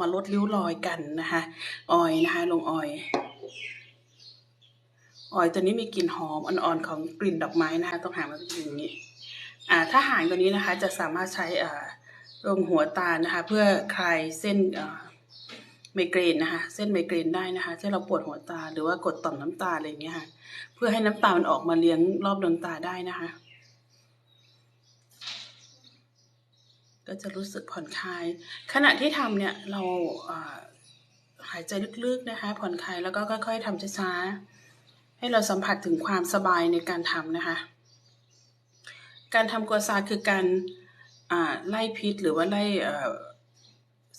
มาลดริ้วรอยกันนะคะออยนะคะลงออยออยตัวนี้มีกลิ่นหอมอ่อนๆของกลิ่นดอกไม้นะคะต้องหางมันเป็นอย่างนี้อ่าถ้าหางตัวนี้นะคะจะสามารถใช้อ่าลงหัวตานะคะ เพื่อคลายเส้นอ่าไมเกรนนะคะ เส้นไมเกรนได้นะคะที่เราปวดหัวตาหรือว่ากดต่อมน้ำตาอะไรอย่างเงี้ยค่ะ เพื่อให้น้ำตามันออกมาเลี้ยงรอบดวงตาได้นะคะ ก็จะรู้สึกผ่อนคลาย ขณะที่ทำเนี่ยเราหายใจลึกๆนะคะ ผ่อนคลายแล้วก็ค่อย ๆทำช้าๆให้เราสัมผัสถึงความสบายในการทำนะคะ การทำกัวซาคือการไล่พิษหรือว่าไล่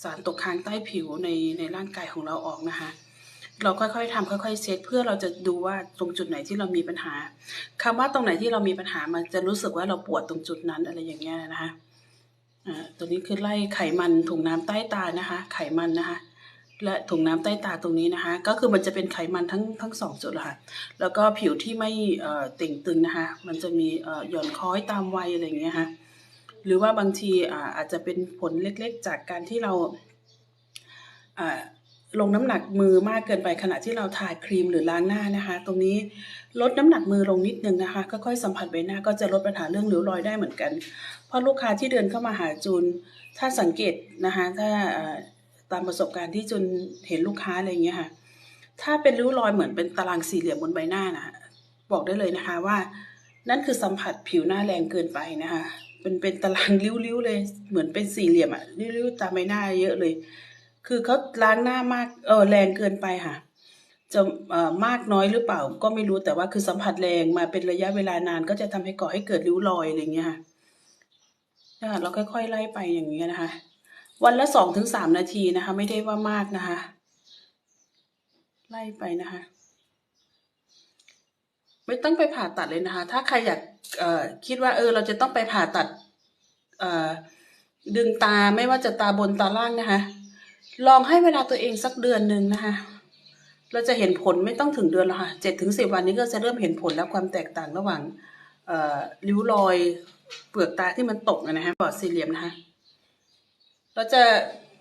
สารตกค้างใต้ผิวในในร่างกายของเราออกนะคะ เราค่อยๆทำค่อยๆเซตเพื่อเราจะดูว่าตรงจุดไหนที่เรามีปัญหาคำว่าตรงไหนที่เรามีปัญหามันจะรู้สึกว่าเราปวดตรงจุดนั้นอะไรอย่างเงี้ยนะคะ ตัวนี้คือไล่ไขมันถุงน้ำใต้ตานะคะ ไขมันนะคะ และถุงน้ำใต้ตาตรงนี้นะคะ ก็คือมันจะเป็นไขมันทั้งทั้งสองจุดละค่ะ แล้วก็ผิวที่ไม่เอ่อเต่งตึงนะคะ มันจะมีหย่อนคล้อยตามวัยอะไรอย่างเงี้ยค่ะ หรือว่าบางทีอาจจะเป็นผลเล็กๆ จากการที่เรา ลงน้ำหนักมือมากเกินไปขณะที่เราทาครีมหรือล้างหน้านะคะ ตรงนี้ลดน้ำหนักมือลงนิดนึงนะคะค่อยๆสัมผัสใบหน้าก็จะลดปัญหาเรื่องริ้วรอยได้เหมือนกัน เพราะลูกค้าที่เดินเข้ามาหาจูน ถ้าสังเกตนะคะถ้าตามประสบการณ์ที่จูนเห็นลูกค้าอะไรอย่างเงี้ยค่ะ ถ้าเป็นริ้วรอยเหมือนเป็นตารางสี่เหลี่ยมบนใบหน้านะบอกได้เลยนะคะว่า นั่นคือสัมผัสผิวหน้าแรงเกินไปนะคะเป็นเป็นตารางริ้วๆเลย เหมือนเป็นสี่เหลี่ยมอะริ้วๆตามใบหน้าเยอะเลย คือเขาล้างหน้ามากเออแรงเกินไปค่ะ จะเอ่อมากน้อยหรือเปล่า ก็ไม่รู้แต่ว่าคือสัมผัสแรงมาเป็นระยะเวลานานก็จะทำให้ก่อให้เกิดริ้วรอยอะไรอย่างเงี้ยค่ะนะคะเราค่อยๆไล่ไปอย่างเงี้ยนะคะ วันละสองถึงสามนาทีนะคะ ไม่ได้ว่ามากนะคะ ไล่ไปนะคะ ไม่ต้องไปผ่าตัดเลยนะคะ ถ้าใครอยากเอ่อคิดว่าเออ เราจะต้องไปผ่าตัดเอ่อดึงตาไม่ว่าจะตาบนตาล่างนะคะ ลองให้เวลาตัวเองสักเดือนหนึ่งนะคะ เราจะเห็นผลไม่ต้องถึงเดือนหรอกค่ะเจ็ดถึงสิบวันนี้ก็จะเริ่มเห็นผลแล้วความแตกต่างระหว่างริ้วรอยเปลือกตาที่มันตกนะคะปอดสี่เหลี่ยมนะคะ เราจะ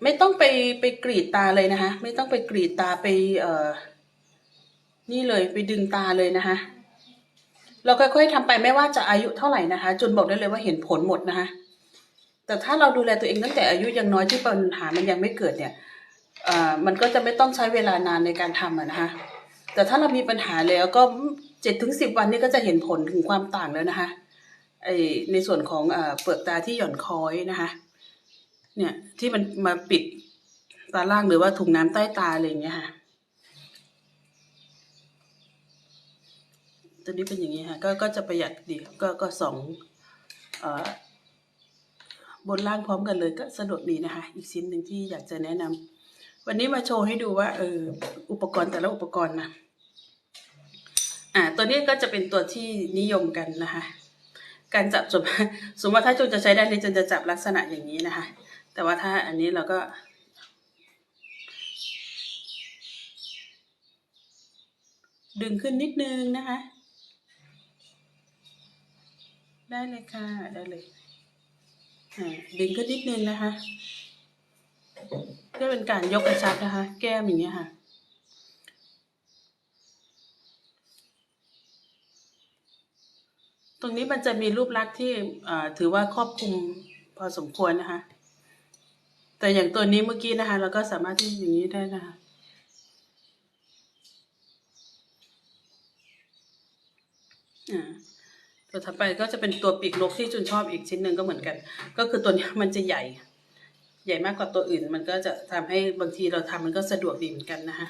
ไม่ต้องไปไปกรีดตาเลยนะคะ ไม่ต้องไปกรีดตาไปเอ่อนี่เลยไปดึงตาเลยนะคะ เราค่อยๆทำไปไม่ว่าจะอายุเท่าไหร่นะคะ จนบอกได้เลยว่าเห็นผลหมดนะคะ แต่ถ้าเราดูแลตัวเองตั้งแต่อายุยังน้อยที่ปัญหามันยังไม่เกิดเนี่ย มันก็จะไม่ต้องใช้เวลานานในการทำะนะคะแต่ถ้าเรามีปัญหาแล้วก็เจ็ดถึงสิบวันนี้ก็จะเห็นผลถึงความต่างแล้วนะคะไอในส่วนของเอ่อเปลือกตาที่หย่อนคล้อยนะคะเนี่ยที่มันมาปิดตาล่างหรือว่าถุงน้ำใต้ตาอะไรอย่างเงี้ยค่ะตัวนี้เป็นอย่างนี้ค่ะก็ก็จะประหยัดดีก็ก็สองอบนล่างพร้อมกันเลยก็สะดวกดีนะคะ อีกชิ้นหนึ่งที่อยากจะแนะนำ วันนี้มาโชว์ให้ดูว่าเอออุปกรณ์แต่ละอุปกรณ์นะอ่าตัวนี้ก็จะเป็นตัวที่นิยมกันนะคะ การจับสมสมมติว่าถ้าจูนจะใช้ได้เลยจูนจะจับลักษณะอย่างนี้นะคะ แต่ว่าถ้าอันนี้เราก็ดึงขึ้นนิดนึงนะคะ ได้เลยค่ะ ได้เลยอ่าดึงขึ้นนิดนึงนะคะ เพื่อเป็นการยกกระชับนะคะ แก้มอย่างเงี้ยค่ะตรงนี้มันจะมีรูปลักษณ์ที่ถือว่าครอบคลุมพอสมควรนะคะ แต่อย่างตัวนี้เมื่อกี้นะคะ เราก็สามารถที่อย่างนี้ได้นะคะอ่าตัวถัดไปก็จะเป็นตัวปีกนกที่จุนชอบอีกชิ้นหนึ่งก็เหมือนกัน ก็คือตัวนี้มันจะใหญ่ ใหญ่มากกว่าตัวอื่น มันก็จะทำให้บางทีเราทำมันก็สะดวกดีเหมือนกันนะคะ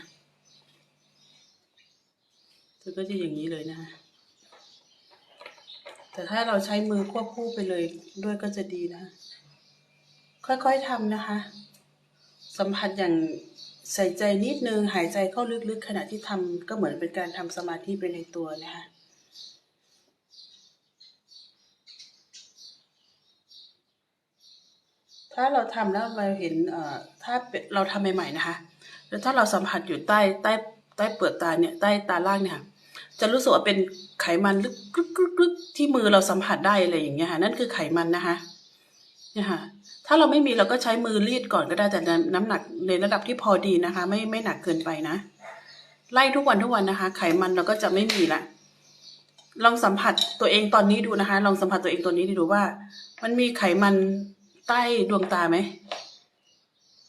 ตัวก็จะอย่างนี้เลยนะคะแต่ถ้าเราใช้มือควบคู่ไปเลยด้วยก็จะดีนะคะค่อยๆทำนะคะ สัมผัสอย่างใส่ใจนิดนึง หายใจเข้าลึกๆ ขณะที่ทำก็เหมือนเป็นการทำสมาธิไปในตัวนะคะ ถ้าเราทำแล้วเราเห็นเอ่อถ้าเราทำใหม่ๆนะคะ แล้วถ้าเราสัมผัสอยู่ใต้ใต้ใต้เปลือกตาเนี่ยใต้ตาล่างเนี่ยจะรู้สึกว่าเป็นไขมันลึกกรึกที่มือเราสัมผัสได้อะไรอย่างเงี้ยค่ะนั่นคือไขมันนะคะเนี่ยค่ะถ้าเราไม่มีเราก็ใช้มือรีดก่อนก็ได้แต่น้ำหนักในระดับที่พอดีนะคะ ไม่ไม่หนักเกินไปนะ ไล่ทุกวันทุกวันนะคะ ไขมันเราก็จะไม่มีละลองสัมผัสตัวเองตอนนี้ดูนะคะ ลองสัมผัสตัวเองตัวนี้ดูว่า มันมีไขมัน ใต้ดวงตาไหม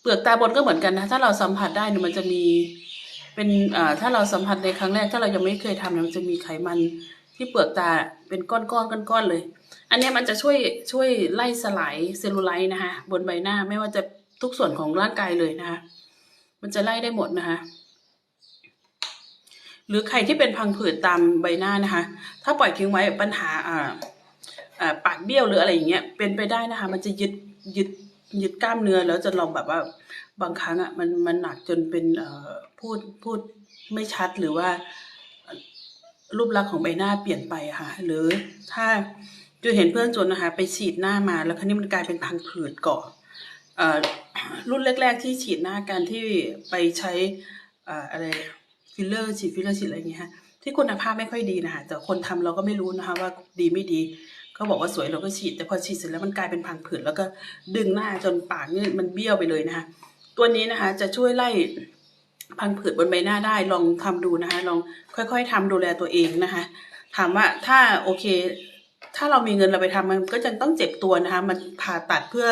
เปลือกตาบนก็เหมือนกันนะ ถ้าเราสัมผัสได้เนี่ยมันจะมี เป็นอ่อถ้าเราสัมผัสในครั้งแรก ถ้าเรายังไม่เคยทำเนี่ยมันจะมีไขมันที่เปลือกตาเป็นก้อนๆก้อนๆเลย อันนี้มันจะช่วยช่วยไล่สลายเซลลูไลท์นะคะบนใบหน้าไม่ว่าจะทุกส่วนของร่างกายเลยนะคะ มันจะไล่ได้หมดนะคะหรือใครที่เป็นพังผืดตามใบหน้านะคะ ถ้าปล่อยทิ้งไว้ปัญหาอ่า ปากเบี้ยวหรืออะไรอย่างเงี้ยเป็นไปได้นะคะ มันจะยึดยึดยึดกล้ามเนื้อแล้วจะลองแบบว่าบางครั้งอะมันมันหนักจนเป็นพูดพูดไม่ชัดหรือว่า รูปลักษณ์ของใบหน้าเปลี่ยนไปค่ะ หรือถ้าจะเห็นเพื่อนจนนะคะ ไปฉีดหน้ามาแล้วคราวนี้มันกลายเป็นพังผืดเกาะเอ่อรุ่นแรก ๆ ที่ฉีดหน้ากันที่ไปใช้ออะไรฟิลเลอร์ฉีดฟิลเลอร์ฉีดอะไรอย่างเงี้ยที่คุณภาพไม่ค่อยดีนะคะแต่คนทำเราก็ไม่รู้นะคะว่าดีไม่ดี เขาบอกว่าสวยเราก็ฉีด แต่พอฉีดเสร็จแล้วมันกลายเป็นพังผืดแล้วก็ดึงหน้าจนปากนี่มันเบี้ยวไปเลยนะคะ ตัวนี้นะคะจะช่วยไล่พังผืดบนใบหน้าได้ลองทำดูนะคะ ลองค่อย ๆทำดูแลตัวเองนะคะ ถามว่าถ้าโอเค ถ้าเรามีเงินเราไปทำมันก็จะต้องเจ็บตัวนะคะ มันผ่าตัดเพื่อ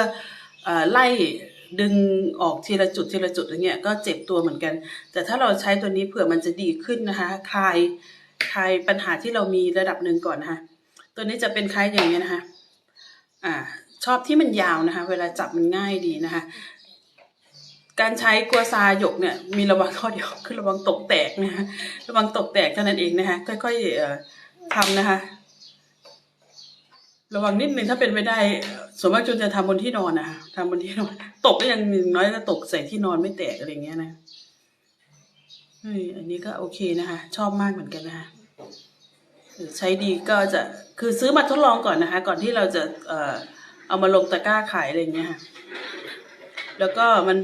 เอ่อไล่ดึงออกทีละจุดทีละจุดอย่างเงี้ยก็เจ็บตัวเหมือนกัน แต่ถ้าเราใช้ตัวนี้เผื่อมันจะดีขึ้นนะคะ คลายคลายปัญหาที่เรามีระดับหนึ่งก่อนนะคะ ตัวนี้จะเป็นคล้ายอย่างเงี้นะคะ อ่า ชอบที่มันยาวนะคะ เวลาจับมันง่ายดีนะคะ การใช้กัวซาหยกเนี่ย มีระวังข้อเดียวคือระวังตกแตกนะคะ ระวังตกแตกเท่านั้นเองนะคะ ค่อยๆทำนะคะ ระวังนิดนึงถ้าเป็นไม่ได้ส่วนมากจนจะทำบนที่นอนนะคะทำบนที่นอน ตกก็ยังน้อยก็ตกใส่ที่นอนไม่แตกอะไรเงี้ยนะเฮ้ยอันนี้ก็โอเคนะคะ ชอบมากเหมือนกันนะคะ ใช้ดีก็จะคือซื้อมาทดลองก่อนนะคะ ก่อนที่เราจะเอ่อเอามาลงตะกร้าขายอะไรอย่างเงี้ยค่ะแล้วก็มัน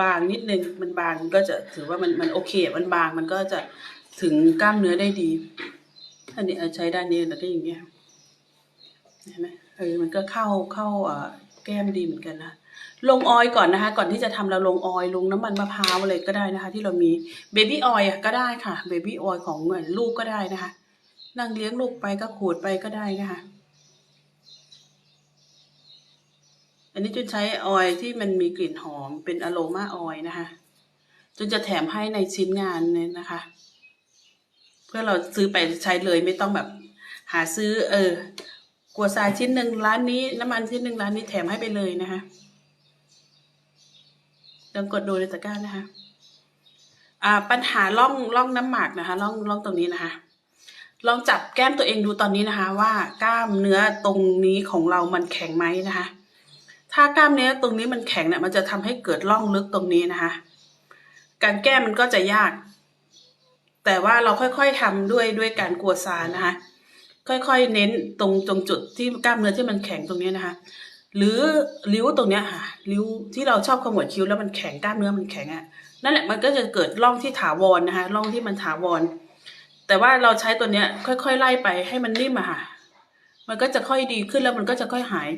บางนิดนึงมันบางก็จะถือว่ามันมันโอเค มันบางมันก็จะถึงกล้ามเนื้อได้ดีอันนี้ใช้ด้านนี้แล้วก็อย่างเงี้ยเห็นไหมเออมันก็เข้าเข้าเอ่อแก้มดีเหมือนกันนะลงออยก่อนนะคะ ก่อนที่จะทำเราลงออยลงน้ำมันมะพร้าวอะไรก็ได้นะคะ ที่เรามีเบบี้ออยก็ได้ค่ะเบบี้ออยล์ของลูกก็ได้นะคะ นั่งเลี้ยงลูกไปก็ขูดไปก็ได้นะคะอันนี้จุนใช้ออยล์ที่มันมีกลิ่นหอมเป็นอโรมาออยล์นะคะจุนจะแถมให้ในชิ้นงานเนี่ยนะคะ เพื่อเราซื้อไปใช้เลยไม่ต้องแบบหาซื้อ เออกัวซายชิ้นหนึ่งร้านนี้น้ำมันชิ้นหนึ่งร้านนี้แถมให้ไปเลยนะคะลองกดดูในตะกร้านะคะ อ่า ปัญหาล่องล่องน้ำหมากนะคะล่องล่องตรงนี้นะคะ ลองจับแก้มตัวเองดูตอนนี้นะคะ ว่ากล้ามเนื้อตรงนี้ของเรามันแข็งไหมนะคะ ถ้ากล้ามเนื้อตรงนี้มันแข็งเนี่ยมันจะทำให้เกิดร่องลึกตรงนี้นะคะ การแก้มันก็จะยาก แต่ว่าเราค่อยๆทำด้วยด้วยการกลัวซานะคะ ค่อยๆเน้นตรงตรงจุดที่กล้ามเนื้อที่มันแข็งตรงนี้นะคะ หรือริ้วตรงเนี้ยค่ะริ้วที่เราชอบขมวดคิ้วแล้วมันแข็งกล้ามเนื้อมันแข็งอะนั่นแหละมันก็จะเกิดร่องที่ถาวรนะคะร่องที่มันถาวร แต่ว่าเราใช้ตัวเนี้ย ค่อยๆไล่ไปให้มันนิ่มอะค่ะ มันก็จะค่อยดีขึ้นแล้วมันก็จะค่อยหาย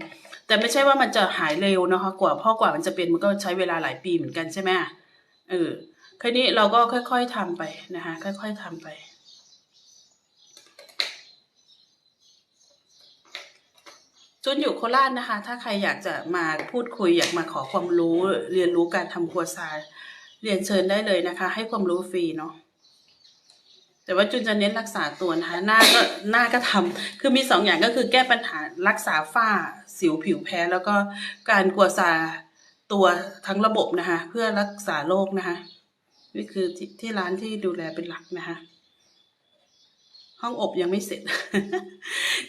แต่ไม่ใช่ว่ามันจะหายเร็วนะคะ กว่าพ่อกว่ามันจะเป็นมันก็ใช้เวลาหลายปีเหมือนกันใช่ไหมเออแค่นี้เราก็ค่อยๆทำไปนะคะ ค่อย ๆทำไปจุนอยู่โคราชนะคะ ถ้าใครอยากจะมาพูดคุยอยากมาขอความรู้ เรียนรู้การทำครัวซาเรียนเชิญได้เลยนะคะ ให้ความรู้ฟรีเนาะ แต่ว่าจุนจะเน้นรักษาตัวนะคะหน้าก็หน้าก็ทำคือมีสองอย่างก็คือแก้ปัญหารักษาฝ้าสิวผิวแพ้ แล้วก็การกลัวซาตัวทั้งระบบนะคะ เพื่อรักษาโรคนะคะนี่คือที่ที่ร้านที่ดูแลเป็นหลักนะคะ ห้องอบยังไม่เสร็จ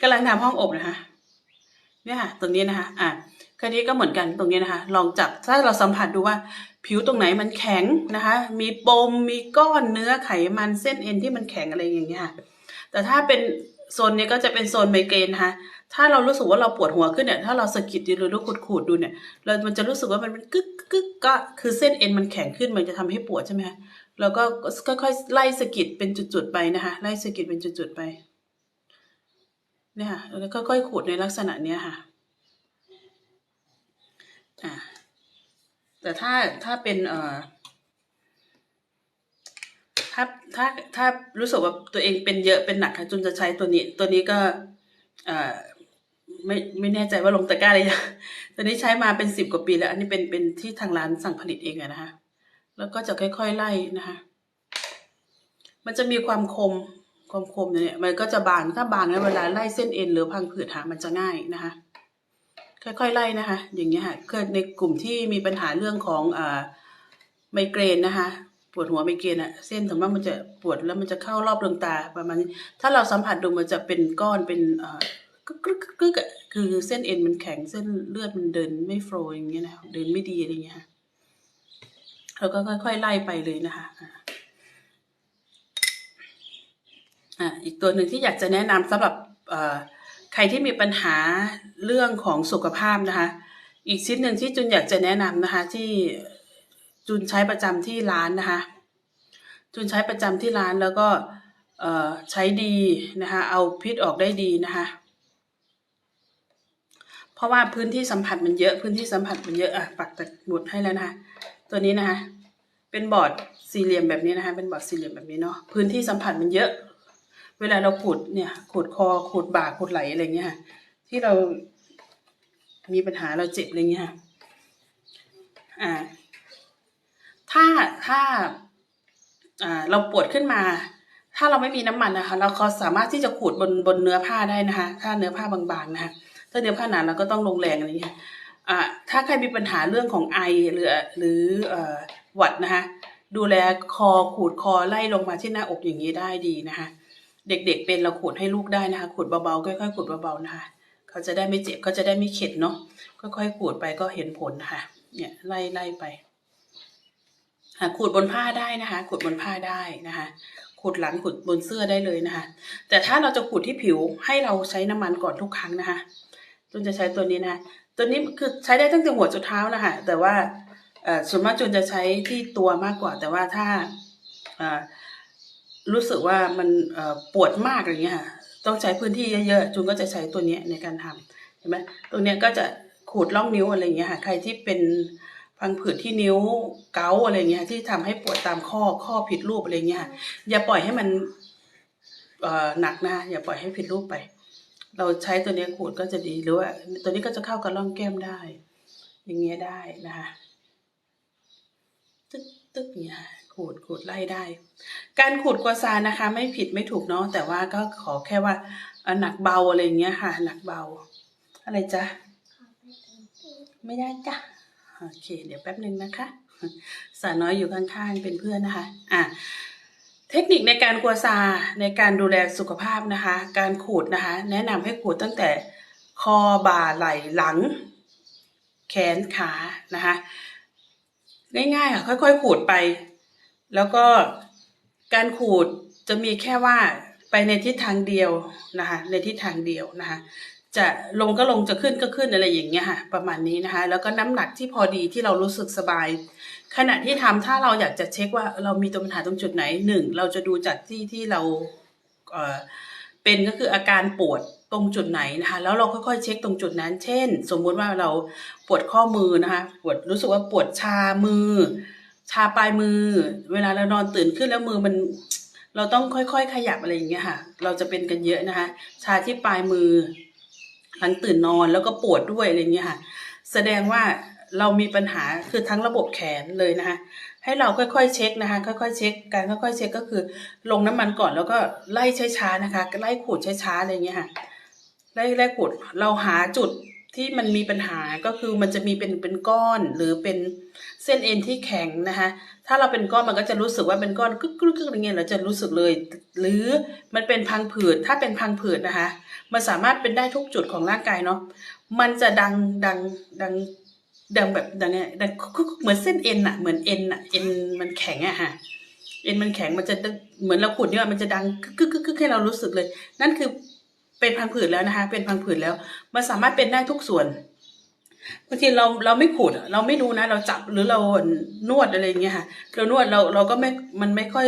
กำลังทำห้องอบนะคะ เนี่ยค่ะตรงนี้นะคะอะคราวนี้ก็เหมือนกันตรงนี้นะคะ ลองจับถ้าเราสัมผัสดูว่า ผิวตรงไหนมันแข็งนะคะ มีปมมีก้อนเนื้อไขมันเส้นเอ็นที่มันแข็งอะไรอย่างเงี้ยค่ะแต่ถ้าเป็นโซนนี้ก็จะเป็นโซนไมเกรนนะคะถ้าเรารู้สึกว่าเราปวดหัวขึ้นเนี่ย ถ้าเราสะกิดดูหรือขูดๆดูเนี่ย เรา มันจะรู้สึกว่ามันเป็นกึกกึกก็ คือเส้นเอ็นมันแข็งขึ้น มันจะทำให้ปวดใช่ไหมคะ แล้วก็ค่อยๆไล่สะกิดเป็นจุดๆไปนะคะ ไล่สะกิดเป็นจุดๆไป เนี่ยค่ะแล้วค่อยๆขูดในลักษณะเนี้ยค่ะอ่าแต่ถ้าถ้าเป็นเอ่อถ้าถ้าถ้ารู้สึกว่าตัวเองเป็นเยอะเป็นหนักค่ะจุนจะใช้ตัวนี้ ตัวนี้ก็เอ่อไม่ไม่แน่ใจว่าลงตะกร้าเลยยังตัวนี้ใช้มาเป็นสิบกว่าปีแล้ว อันนี้เป็นเป็นที่ทางร้านสั่งผลิตเองอะนะคะ แล้วก็จะค่อยๆไล่นะคะ มันจะมีความคม ความคมเนี่ยมันก็จะบางถ้าบางแล้วเวลาไล่เส้นเอ็นหรือพังผืดหางมันจะง่ายนะคะ ค่อยๆไล่นะคะ อย่างเงี้ยค่ะคือในกลุ่มที่มีปัญหาเรื่องของอ่าไมเกรนนะคะ ปวดหัวไมเกรนอะเส้นถึงว่ามันจะปวดแล้วมันจะเข้ารอบดวงตาประมาณนี้ถ้าเราสัมผัสดูมันจะเป็นก้อนเป็นอ่ากึกกึกกึกอะคือเส้นเอ็นมันแข็งเส้นเลือดมันเดินไม่โฟล์อย่างเงี้ยนะเดินไม่ดีอะไรเงี้ยค่ะแล้วก็ค่อย ๆ ไล่ไปเลยนะคะ อ่าอีกตัวหนึ่งที่อยากจะแนะนำสำหรับใครที่มีปัญหาเรื่องของสุขภาพนะคะ อีกชิ้นหนึ่งที่จุนอยากจะแนะนำนะคะที่จุนใช้ประจำที่ร้านนะคะ จุนใช้ประจำที่ร้านแล้วก็ใช้ดีนะคะเอาพิษออกได้ดีนะคะเพราะว่าพื้นที่สัมผัสมันเยอะพื้นที่สัมผัสมันเยอะอะปักตะหมุดให้แล้วนะคะตัวนี้นะคะเป็นบอร์ดสี่เหลี่ยมแบบนี้นะคะเป็นบอร์ดสี่เหลี่ยมแบบนี้เนาะพื้นที่สัมผัสมันเยอะ เวลาเราขูดเนี่ยขูดคอขูดบ่าขูดไหลอะไรเงี้ยที่เรามีปัญหาเราเจ็บอะไรเงี้ยอ่า ถ้าถ้าอ่าเราปวดขึ้นมา ถ้าเราไม่มีน้ำมันนะคะ เราก็สามารถที่จะขูดบนบนเนื้อผ้าได้นะคะ ถ้าเนื้อผ้าบางๆนะคะถ้าเนื้อผ้าหนาเราก็ต้องลงแรงอะไรเงี้ยอ่าถ้าใครมีปัญหาเรื่องของไอหรือหรือเอ่อหวัดนะคะดูแลคอขูดคอไล่ลงมาที่หน้าอกอย่างนี้ได้ดีนะคะ เด็กๆเป็นเราขูดให้ลูกได้นะคะขูดเบาๆค่อยๆขูดเบาๆนะคะเขาจะได้ไม่เจ็บเขาจะได้ไม่เข็ดเนาะค่อยๆขูดไปก็เห็นผลนะคะเนี่ยไล่ไล่ไปหาขูดบนผ้าได้นะคะขูดบนผ้าได้นะคะขูดหลังขูดบนเสื้อได้เลยนะคะ แต่ถ้าเราจะขูดที่ผิวให้เราใช้น้ำมันก่อนทุกครั้งนะคะจุนจะใช้ตัวนี้นะตัวนี้คือใช้ได้ตั้งแต่หัวจนเท้านะคะแต่ว่าส่วนมากจุนจะใช้ที่ตัวมากกว่า แต่ว่าถ้าอ รู้สึกว่ามันปวดมากอะไรเงี้ยค่ะต้องใช้พื้นที่เยอะๆจุนก็จะใช้ตัวเนี้ยในการทำเห็นไหมตรงเนี้ยก็จะขูดล่องนิ้วอะไรเงี้ยค่ะใครที่เป็นพังผืดที่นิ้วเกาอะไรเงี้ยที่ทำให้ปวดตามข้อข้อผิดรูปอะไรเงี้ยค่ะอย่าปล่อยให้มันหนักนะอย่าปล่อยให้ผิดรูปไป เราใช้ตัวนี้ขูดก็จะดีหรือว่าตัวนี้ก็จะเข้ากับร่องแก้มได้ อย่างเงี้ยได้นะคะตึ๊กตึ๊กเนี่ย ขูดขูดไล่ได้ การขูดกัวซานะคะ ไม่ผิดไม่ถูกเนาะแต่ว่าก็ขอแค่ว่าหนักเบาอะไรอย่างเงี้ยค่ะ หนักเบา อะไรจ๊ะไม่ได้จ้ะโอเค เดี๋ยวแป๊บหนึ่งนะคะสาวน้อยอยู่ข้างๆเป็นเพื่อนนะคะอะเทคนิคในการกัวซาในการดูแลสุขภาพนะคะ การขูดนะคะ แนะนำให้ขูดตั้งแต่คอบ่าไหล่หลัง แขนขานะคะ ง่ายๆค่ะค่อยๆขูดไป แล้วก็การขูดจะมีแค่ว่าไปในทิศทางเดียวนะคะ ในทิศทางเดียวนะคะ จะลงก็ลงจะขึ้นก็ขึ้นอะไรอย่างเงี้ยค่ะ ประมาณนี้นะคะ แล้วก็น้ำหนักที่พอดีที่เรารู้สึกสบาย ขณะที่ทำถ้าเราอยากจะเช็คว่าเรามีตัวปัญหาตรงจุดไหนหนึ่งเราจะดูจากที่ที่เราเอ่อเป็นก็คืออาการปวดตรงจุดไหนนะคะ แล้วเราค่อยๆเช็คตรงจุดนั้น เช่น สมมุติว่าเราปวดข้อมือนะคะ ปวดรู้สึกว่าปวดชามือ ชาปลายมือ เวลาเรานอนตื่นขึ้นแล้วมือมัน เราต้องค่อยๆ ขยับอะไรอย่างเงี้ยค่ะ เราจะเป็นกันเยอะนะคะ ชาที่ปลายมือ หลังตื่นนอนแล้วก็ปวดด้วยอะไรเงี้ยค่ะ แสดงว่าเรามีปัญหาคือทั้งระบบแขนเลยนะคะ ให้เราค่อยๆเช็คนะคะ ค่อยๆเช็ค การค่อยๆเช็คก็คือ ลงน้ำมันก่อนแล้วก็ไล่ช้าๆนะคะ ไล่ขูดช้าๆอะไรเงี้ยค่ะไล่ไล่ขูดเราหาจุด ที่มันมีปัญหาก็คือมันจะมีเป็นเป็นก้อนหรือเป็นเส้นเอ็นที่แข็งนะคะ ถ้าเราเป็นก้อนมันก็จะรู้สึกว่าเป็นก้อนกึกกึกกึกอะไรเงี้ยเราจะรู้สึกเลย หรือมันเป็นพังผืดถ้าเป็นพังผืดนะคะ มันสามารถเป็นได้ทุกจุดของร่างกายเนาะมันจะดังดังดังดังแบบดังเนี้ยดังคุกเหมือนเส้นเอ็นอะเหมือนเอ็นอะเอ็นมันแข็งอะค่ะเอ็นมันแข็งมันจะเหมือนเราขูดเนี่ยมันจะดังกึกกึกกึกให้เรารู้สึกเลย นั่นคือ เป็นพังผืดแล้วนะคะ เป็นพังผืดแล้ว มันสามารถเป็นได้ทุกส่วนบางทีเราเราไม่ขูดเราไม่รู้นะ เราจับหรือเรานวดอะไรอย่างเงี้ยค่ะเรานวดเราเราก็ไม่มันไม่ค่อย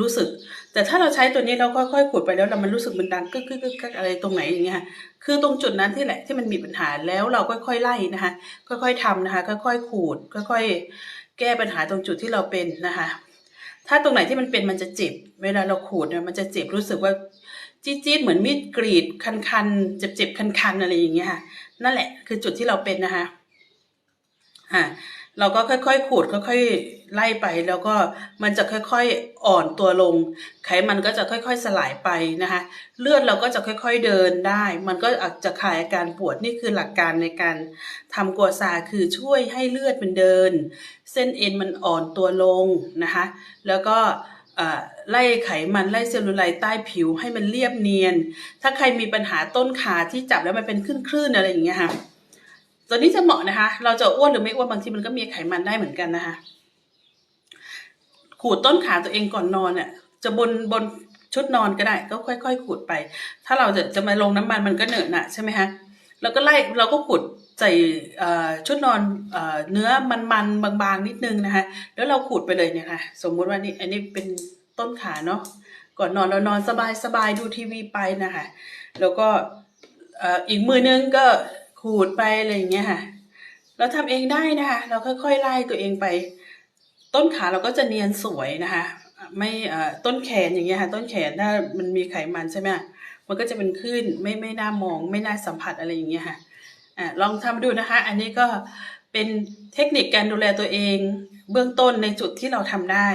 รู้สึก แต่ถ้าเราใช้ตัวนี้เราค่อยๆขูดไปแล้วเรามันรู้สึกมันดังกึกกึกกึกอะไรตรงไหนอย่างเงี้ยค่ะคือตรงจุดนั้นที่แหละที่มันมีปัญหาแล้วเราค่อยๆไล่นะคะ ค่อยๆทำนะคะ ค่อยๆขูด ค่อยๆ แก้ปัญหาตรงจุดที่เราเป็นนะคะ ถ้าตรงไหนที่มันเป็นมันจะเจ็บ เวลาเราขูดเนี่ยมันจะเจ็บรู้สึกว่า จี๊ดๆเหมือนมีดกรีดคันๆเจ็บๆคันๆอะไรอย่างเงี้ยค่ะ นั่นแหละคือจุดที่เราเป็นนะคะอ่าเราก็ค่อยๆ ขูดค่อยๆไล่ไป แล้วก็มันจะค่อยๆอ่อนตัวลง ไขมันก็จะค่อยๆสลายไปนะคะ เลือดเราก็จะค่อยๆเดินได้ มันก็อาจจะคลายอาการปวดนี่คือหลักการในการทำกัวซาคือช่วยให้เลือดมันเดิน เส้นเอ็นมันอ่อนตัวลงนะคะ แล้วก็ ไล่ไขมันไล่เซลลูไลท์ใต้ผิวให้มันเรียบเนียน ถ้าใครมีปัญหาต้นขาที่จับแล้วมันเป็นคลื่นๆอะไรอย่างเงี้ยค่ะ ตัวนี้จะเหมาะนะคะ เราจะอ้วนหรือไม่อ้วนบางทีมันก็มีไขมันได้เหมือนกันนะคะ ขูดต้นขาตัวเองก่อนนอนเนี่ยจะบนบนชุดนอนก็ได้ ก็ค่อย ๆ ขูดไป ถ้าเราจะจะมาลงน้ำมันมันก็เหนอะหนะใช่ไหมคะแล้วก็ไล่เราก็ขูด ใส่ชุดนอนเอเนื้อมันๆบางๆนิดนึงนะคะ แล้วเราขูดไปเลยเนี่ยค่ะ สมมุติว่านี่อันนี้เป็นต้นขาเนาะก่อนนอนเรานอนสบายๆดูทีวีไปนะคะ แล้วก็อีกมือนึงก็ขูดไปอะไรอย่างเงี้ยค่ะ เราทำเองได้นะคะ เราค่อยๆไล่ตัวเองไป ต้นขาเราก็จะเนียนสวยนะคะ ไม่ต้นแขนอย่างเงี้ยค่ะ ต้นแขนถ้ามันมีไขมันใช่ไหมมันก็จะเป็นขึ้นไม่ไม่น่ามอง ไม่น่าสัมผัสอะไรอย่างเงี้ยค่ะ อลองทำดูนะคะ อันนี้ก็เป็นเทคนิคการดูแลตัวเองเบื้องต้นในจุดที่เราทำได้